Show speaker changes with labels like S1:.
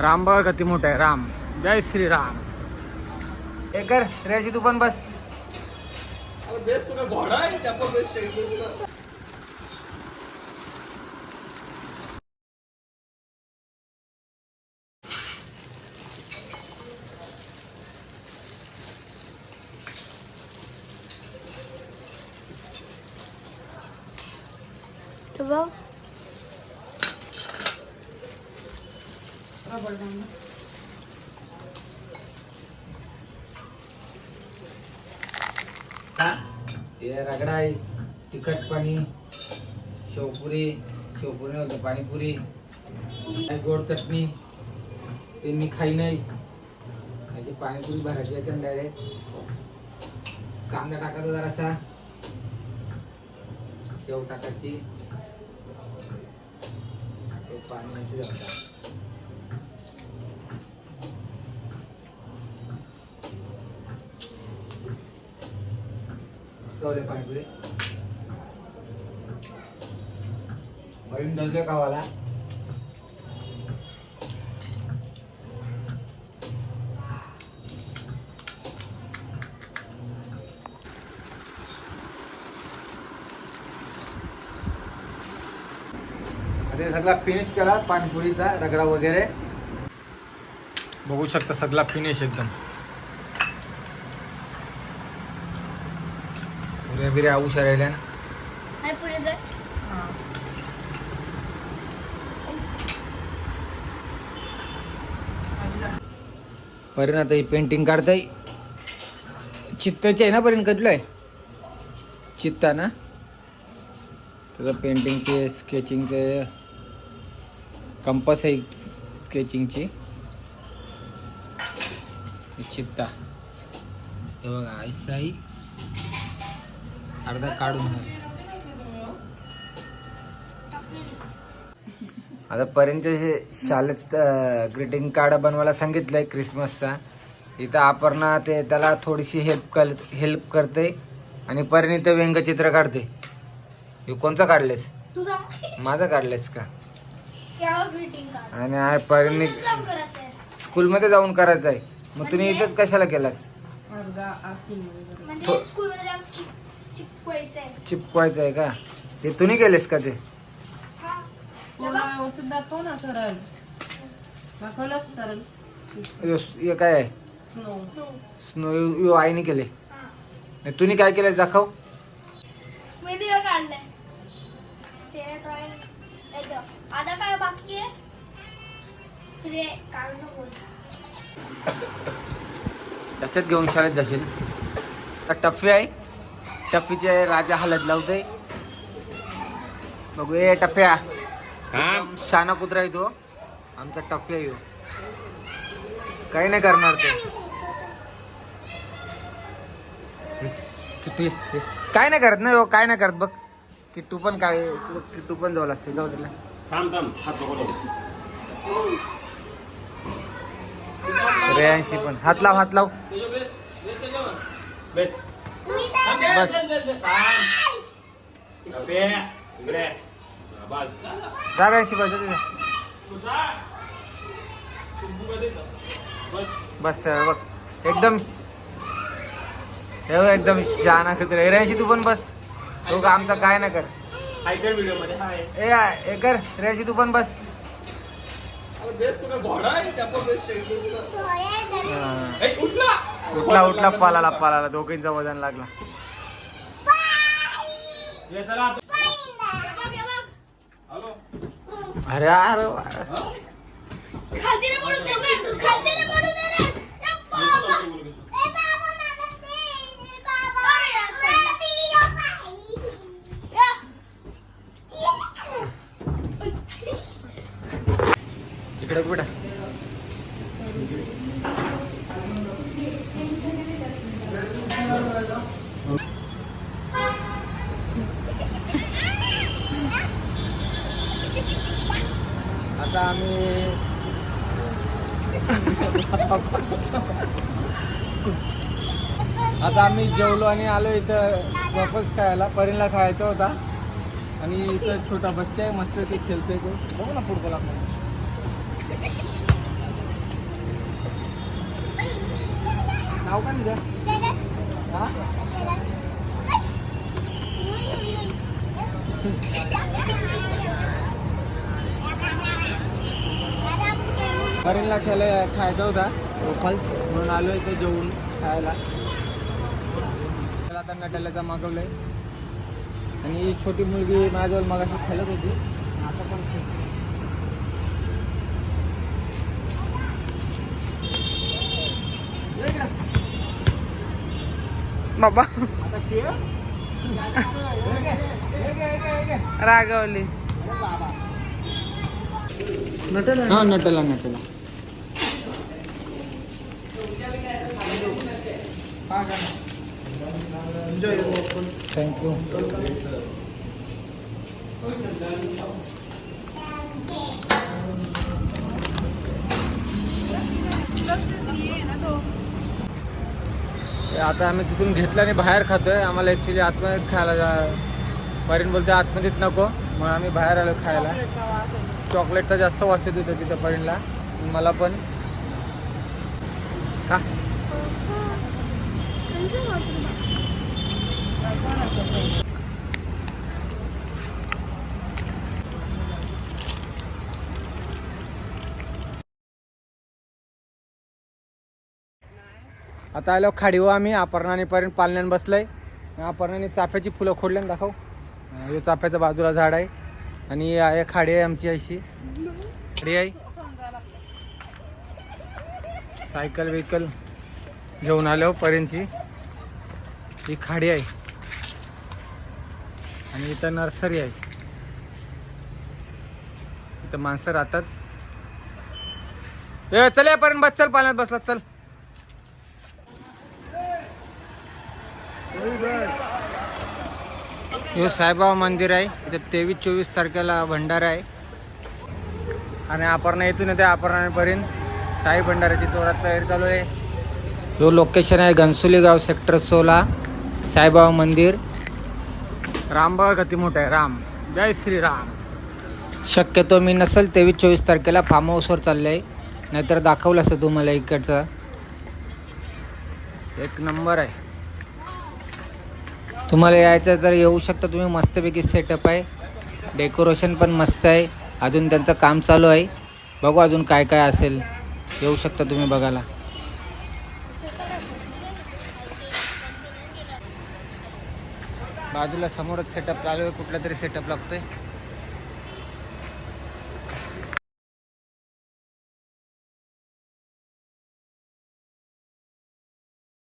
S1: राम बघा किती मोठा आहे राम. जय श्री राम एकर रेजी तू पण बस.
S2: तो बघ
S1: हे? रगडा आहे तिखट पाणी शेवपुरी शेवपुरी नव्हतं पाणीपुरी. गोड चटणी ते मी खाई नाही. याची पाणीपुरी भरायची आहे डायरेक्ट कांदा टाकायचा जरासा. शेव टाकायची. पाणी असे जातं. चवले पाणीपुरी वरून दलते खावाला सगळा फिनिश केला पाणीपुरीचा रगडा वगैरे. बघू शकता सगळा फिनिश एकदम. उशा राहिल्या ना
S2: पुढे जर
S1: परीन आता ही पेंटिंग काढताय. चित्ताची आहे ना परीन कधलं आहे चित्ता ना? त्याचं पेंटिंगचे स्केचिंगचे कंपस आहे स्केचिंगची ही चित्ता. हे बघा आईसाई. अर्धा काढून. आता पर्यंत हे शाळेत ग्रीटिंग कार्ड बनवायला सांगितलंय क्रिसमसचा इथं अपर्णा ते त्याला थोडीशी हेल्प कर हेल्प करते आणि पर्यंत इथं व्यंगचित्र काढते. हे कोणचं काढलेस?
S2: तुझा.
S1: माझं काढलेस का?
S2: केव्हा ग्रीटिंग कार्ड
S1: आणि
S2: करायचं आहे
S1: स्कूलमध्ये जाऊन करायचं आहे मग तुम्ही इथंच कशाला केलास?
S2: चिपकवायचं आहे
S1: का? हे तुम्ही केलेस का ते?
S2: हा.
S3: पूर्ण व्यवस्थित दाखव ना सरळ. दाखवलंच सरळ.
S1: यो- हे काय आहे?
S3: स्नो.
S1: स्नो. यो आईने केले.
S2: हा.
S1: आणि तुम्ही काय केलं दाखव.
S2: मी दिवस काढलाय. ते ड्रॉइंग येतं आता काय बाकी आहे? रे काढणं बोल
S1: त्याच्यात घेऊन शाळेत जाशील. टफ्फी आहे. टफ्फीचे राजा हलत लावते. बघू ए टप्प्या. एकदम शाना कुत्रा आहे तो. आमचा टप्प्या येऊ. काही नाही करणार ते. किट्टू. काय नाही करत नाही हो, काय नाही करत. बघ किट्टू पण काय किट्टू पण जवळ असते. जाऊ तिला रेयांशी पण. हात लाव हात लाव.
S4: बेस.
S1: बस. जा बस. जा तिथे.
S4: बस.
S1: बस त्या बघ. एकदम हे एकदम शहाणा कुत्रा. रेयांशी तू पण बस. तो का आमचा काय ना कर. ए कर. रेयांशी तू पण बस.
S4: उठला.
S1: उठला पालाला पालाला. दोघींचा वजन लागला
S4: ये चला आता.
S2: बघ हे बघ
S4: हॅलो
S1: अरे अरे.
S2: खालती
S1: आम्ही आता आम्ही जेवलो आणि आलो इथं वापस खायला. परीला खायचा होता. आणि इथं छोटा बच्चा आहे मस्त ते खेळतोय तो. बघू ना फुटबॉल आपण. नाव का निघा हा? मरीनला खेळा खायचा होता. रोफल्स म्हणून आलो इथे जेवून खायला. त्याला आता नटल्याचा मागवलंय आणि ही छोटी मुलगी माझ्याजवळ मगाशी खेळत होती. आता पण खेळते.
S3: बाबा.
S1: आता खेळ?
S3: रागवली.
S1: हा नटला नटला. थँक्यू आता आम्ही तिथून घेतलं आणि बाहेर खातोय. आम्हाला ॲक्च्युली आतमध्ये खायला जा परीन बोलते आतमध्येच नको. मग आम्ही बाहेर आलो खायला. चॉकलेटचा जास्त वास येत होता तिथं परीनला मला पण. आता आलो खाडीव हो आम्ही अपर्णाने पर्यंत पालण्यान बसलंय. अपर्णाने चाफ्याची फुलं खोडल्यान दाखव. हे चाफ्याच्या बाजूला झाड आहे. आणि या खाडी आहे आमची अशी. खाडी आहे. सायकल वेहिकल घेऊन आलो पर्यंतची. ही खाडी आहे. आणि इथं नर्सरी आहे. इथं माणसं राहतात. ए चल या पर्यंत बस चल पाण्यात बसला चल. हे साईबाबा मंदिर आहे. इथं तेवीस चोवीस तारखेला भंडारा आहे. आणि अपर्णा इथून येते अपर्णापर्यंत साई भंडाराची जोरात तयारी चालू आहे. जो लोकेशन आहे घनसोली गाव सेक्टर सोळा साईबाबा मंदिर. रामबाबा गती मोठं आहे राम. जय श्रीराम. शक्यतो मी नसेल तेवीस चोवीस तारखेला फार्म हाऊसवर चाललं आहे नाहीतर दाखवलं असतं तुम्हाला इकडचं. एक नंबर आहे. तुम्हाला यायचं तर येऊ शकता. तुम्ही मस्तपैकी सेटअप आहे. डेकोरेशन पण मस्त आहे. अजून त्यांचं काम चालू आहे. बघू अजून काय काय असेल. येऊ शकता तुम्ही बघायला. बाजूला समोरच सेटअप चालू आहे. कुठला तरी सेटअप लागतोय.